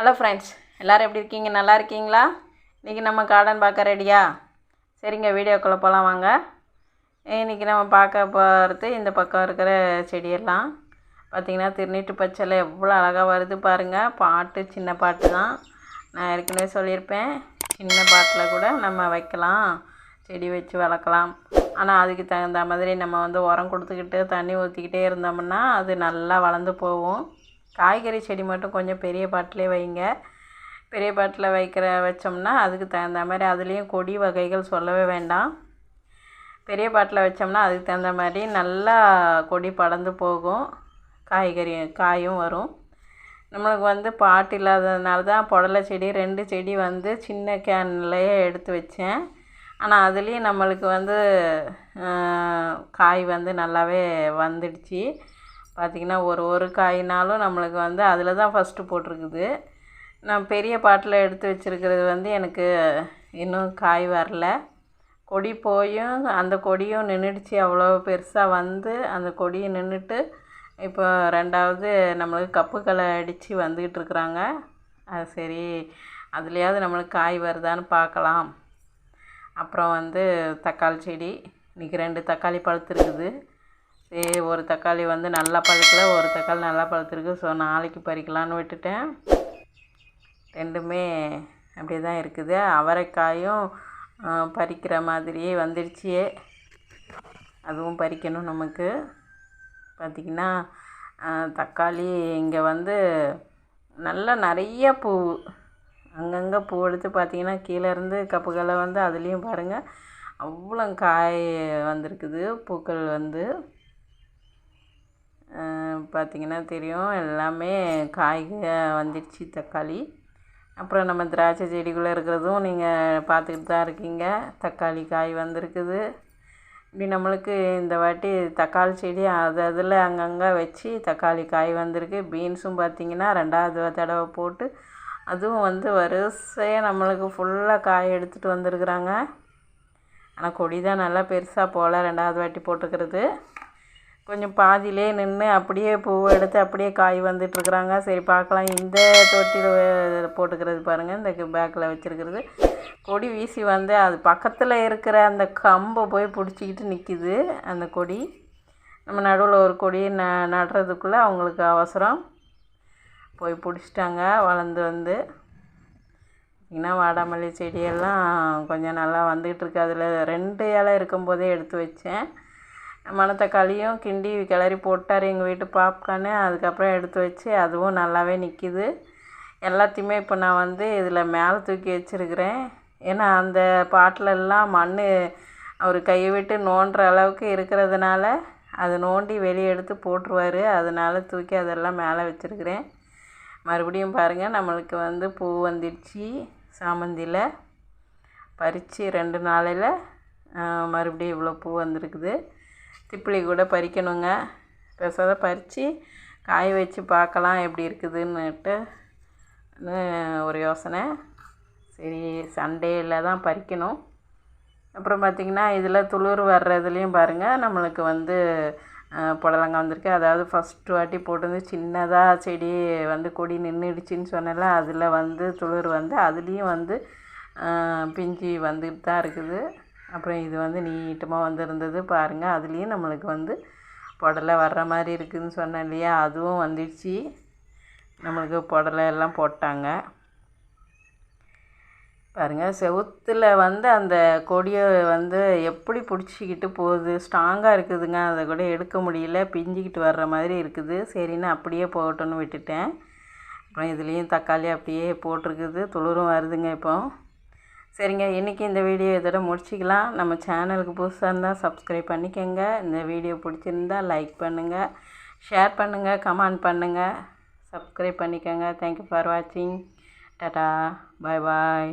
Hello friends எல்லோரும் எப்படி இருக்கீங்க? நல்லா இருக்கீங்களா? இன்றைக்கி நம்ம கார்டன் பார்க்க ரெடியா சரிங்க வீடியோக்குள்ளே போகலாம் வாங்க. இன்றைக்கி நம்ம பார்க்க போகிறது இந்த பக்கம் இருக்கிற செடியெல்லாம். பார்த்திங்கன்னா திருநீட்டு பச்சையில் எவ்வளோ அழகாக வருது பாருங்கள் பாட்டு சின்ன பாட்டு தான். நான் ஏற்கனவே சொல்லியிருப்பேன். சின்ன பாட்டில் கூட நம்ம வைக்கலாம். செடி வச்சு வளர்க்கலாம். ஆனால் அதுக்கு தகுந்த மாதிரி நம்ம வந்து உரம் கொடுத்துக்கிட்டு தண்ணி ஊற்றிக்கிட்டே இருந்தோம்னா அது நல்லா வளர்ந்து போகும். காய்கறி செடி மட்டும் கொஞ்சம் பெரிய பாட்டிலே வைங்க. பெரிய பாட்டில் வைக்கிற வச்சோம்னா அதுக்கு தகுந்த மாதிரி அதுலேயும் கொடி வகைகள் சொல்லவே வேண்டாம். பெரிய பாட்டில் வச்சோம்னா அதுக்கு தகுந்த மாதிரி நல்லா கொடி படர்ந்து போகும். காய்கறி காயும் வரும். நம்மளுக்கு வந்து பாட்டு இல்லாததுனால தான் புடலை செடி ரெண்டு செடி வந்து சின்ன கேன்லேயே எடுத்து வச்சேன். ஆனால் அதுலேயும் நம்மளுக்கு வந்து காய் வந்து நல்லாவே வந்துடுச்சு. பார்த்திங்கன்னா ஒரு ஒரு காய்னாலும் நம்மளுக்கு வந்து அதில் தான் ஃபஸ்ட்டு போட்டிருக்குது. நான் பெரிய பாட்டில் எடுத்து வச்சுருக்கிறது வந்து எனக்கு இன்னும் காய் வரல. கொடி போயும் அந்த கொடியும் நின்றுடுச்சு அவ்வளோ பெருசாக வந்து அந்த கொடியும் நின்றுட்டு இப்போ ரெண்டாவது நம்மளுக்கு கப்புக்களை அடித்து வந்துக்கிட்டு இருக்கிறாங்க. அது சரி அதுலேயாவது நம்மளுக்கு காய் வருதான்னு பார்க்கலாம். அப்புறம் வந்து தக்காளி செடி இன்றைக்கி ரெண்டு தக்காளி பழுத்துருக்குது. சரி ஒரு தக்காளி வந்து நல்லா பழுக்கல ஒரு தக்காளி நல்லா பழுத்துருக்கு. ஸோ நாளைக்கு பறிக்கலான்னு விட்டுட்டேன். ரெண்டுமே அப்படியே தான் இருக்குது. அவரைக்காயும் பறிக்கிற மாதிரியே வந்துடுச்சு. அதுவும் பறிக்கணும் நமக்கு. பார்த்திங்கன்னா தக்காளி இங்கே வந்து நல்லா நிறைய பூ அங்கங்கே பூ எடுத்து பார்த்திங்கன்னா கீழேருந்து கப்புகளை வந்து அதுலேயும் பாருங்கள் அவ்வளோ காய் வந்திருக்குது பூக்கள் வந்து. பார்த்திங்கன்னா தெரியும். எல்லாமே காய்கள் வந்துடுச்சு தக்காளி. அப்புறம் நம்ம திராட்சை செடிக்குள்ளே இருக்கிறதும் நீங்கள் பார்த்துக்கிட்டு தான் இருக்கீங்க. தக்காளி காய் வந்திருக்குது. இப்படி நம்மளுக்கு இந்த வாட்டி தக்காளி செடி அது அதில் அங்கங்கே வச்சு தக்காளி காய் வந்திருக்கு. பீன்ஸும் பார்த்திங்கன்னா ரெண்டாவது தடவை போட்டு அதுவும் வந்து வரிசையாக நம்மளுக்கு ஃபுல்லாக காய் எடுத்துகிட்டு வந்திருக்குறாங்க. ஆனால் கொடி தான் நல்லா பெருசாக போல் ரெண்டாவது வாட்டி போட்டுக்கிறது. கொஞ்சம் பாதியிலே நின்று அப்படியே பூவை எடுத்து அப்படியே காய் வந்துட்டுருக்குறாங்க. சரி பார்க்கலாம். இந்த தொட்டியில் போட்டுக்கிறது பாருங்கள் இந்த பேக்கில் வச்சுருக்கிறது. கொடி வீசி வந்து அது பக்கத்தில் இருக்கிற அந்த கம்பை போய் பிடிச்சிக்கிட்டு நிற்கிது அந்த கொடி. நம்ம நடுவில் ஒரு கொடி ந நடுறதுக்குள்ளே அவங்களுக்கு அவசரம். போய் பிடிச்சிட்டாங்க வளர்ந்து வந்து. பார்த்திங்கன்னா வாடாமல்லி செடியெல்லாம் கொஞ்சம் நல்லா வந்துகிட்ருக்கு அதில் ரெண்டு இலை இருக்கும்போதே எடுத்து வச்சேன். மணத்தக்காளியும் கிண்டி கிளறி போட்டார் எங்கள் வீட்டு பாப்கார்னு அதுக்கப்புறம் எடுத்து வச்சு அதுவும் நல்லாவே நிற்கிது எல்லாத்தையுமே இப்போ நான் வந்து இதில் மேலே தூக்கி வச்சுருக்கிறேன். ஏன்னா அந்த பாட்டிலெல்லாம் மண் அவர் கையை விட்டு நோண்டுற அளவுக்கு இருக்கிறதுனால அது நோண்டி வெளியே எடுத்து போட்டுருவார். அதனால் தூக்கி அதெல்லாம் மேலே வச்சுருக்கிறேன். மறுபடியும் பாருங்கள் நம்மளுக்கு வந்து பூ வந்துடுச்சு சாமந்தியில். பறித்து ரெண்டு நாளையில் மறுபடியும் இவ்வளோ பூ வந்திருக்குது. திப்பிலி கூட பறிக்கணுங்க. பெருசாக பறித்து காய வச்சு பார்க்கலாம் எப்படி இருக்குதுன்னுட்டு ஒரு யோசனை. சரி சண்டேயில் தான் பறிக்கணும். அப்புறம் பார்த்திங்கன்னா இதில் துளிர் வர்றதுலேயும் பாருங்கள் நம்மளுக்கு வந்து புடலங்காய் வந்திருக்கு. அதாவது ஃபஸ்ட்டு வாட்டி போட்டு சின்னதாக செடி வந்து கொடி நின்றுடுச்சின்னு சொன்னல அதில் வந்து துளிர் வந்து அதுலேயும் வந்து பிஞ்சு வந்துட்டு தான் இருக்குது. அப்புறம் இது வந்து நீட்டமாக வந்திருந்தது பாருங்கள் அதுலேயும் நம்மளுக்கு வந்து புடலை வர்ற மாதிரி இருக்குதுன்னு சொன்னேன் இல்லையா? அதுவும் வந்துடுச்சு. நம்மளுக்கு புடலை எல்லாம் போட்டாங்க. பாருங்கள் செவுத்தில் வந்து அந்த கொடியை வந்து எப்படி பிடிச்சிக்கிட்டு போகுது? ஸ்ட்ராங்காக இருக்குதுங்க. அதை கூட எடுக்க முடியல. பிஞ்சிக்கிட்டு வர்ற மாதிரி இருக்குது. சரின்னு அப்படியே போகட்டும்னு விட்டுட்டேன். அப்புறம் இதுலேயும் தக்காளி அப்படியே போட்டிருக்குது. துளிரும் வருதுங்க இப்போ. சரிங்க இன்றைக்கி இந்த வீடியோ இதோட முடிச்சிக்கலாம். நம்ம சேனலுக்கு புதுசாக இருந்தால் சப்ஸ்கிரைப் பண்ணிக்கோங்க. இந்த வீடியோ பிடிச்சிருந்தா லைக் பண்ணுங்கள் ஷேர் பண்ணுங்கள் கமெண்ட் பண்ணுங்கள் சப்ஸ்கிரைப் பண்ணிக்கோங்க. தேங்க்யூ ஃபார் வாட்சிங் டாடா பாய் பாய்